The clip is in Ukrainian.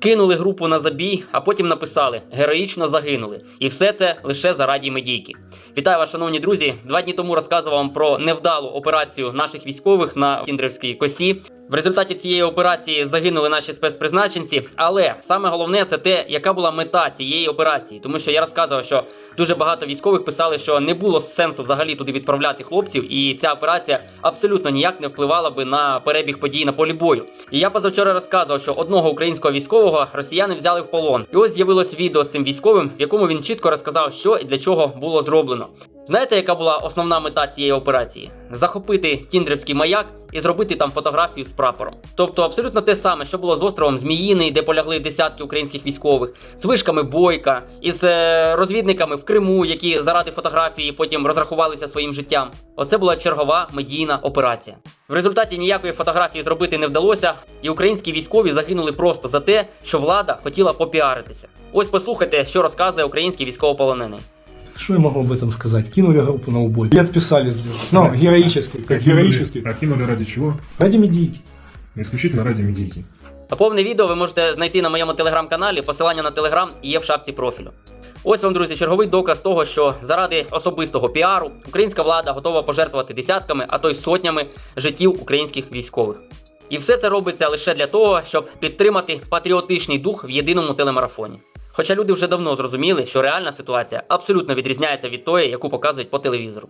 кинули групу на забій, а потім написали героїчно загинули. І все це лише зараді медійки. Вітаю вас, шановні друзі. Два дні тому розказував вам про невдалу операцію наших військових на Кіндрівській косі. В результаті цієї операції загинули наші спецпризначенці. Але саме головне це те, яка була мета цієї операції. Тому що я розказував, що дуже багато військових писали, що не було сенсу взагалі туди відправляти хлопців, і ця операція абсолютно ніяк не впливала би на перебіг подій на полі бою. І я позавчора розказував, що одного українського військового росіяни взяли в полон. І ось з'явилось відео з цим військовим, в якому він чітко розказав, що і для чого було зроблено. Знаєте, яка була основна мета цієї операції? Захопити Кіндрівський маяк і зробити там фотографію з прапором. Тобто абсолютно те саме, що було з островом Зміїний, де полягли десятки українських військових, з вишками Бойка, із е, розвідниками в Криму, які заради фотографії потім розрахувалися своїм життям. Оце була чергова медійна операція. В результаті ніякої фотографії зробити не вдалося, і українські військові загинули просто за те, що влада хотіла попіаритися. Ось послухайте, що розказує український військовополонений. Что я могу об этом сказать? Кинули группу на убой и отписались. Ну, героически, как героически. А кинули ради чего? Ради медийки. Исключительно ради медийки. А повне відео ви можете знайти на моєму телеграм-каналі. Посилання на телеграм є в шапці профілю. Ось вам, друзі, черговий доказ того, що заради особистого піару українська влада готова пожертвувати десятками, а то й сотнями життів українських військових. І все це робиться лише для того, щоб підтримати патріотичний дух в єдиному телемарафоні. Хоча люди вже давно зрозуміли, що реальна ситуація абсолютно відрізняється від тої, яку показують по телевізору.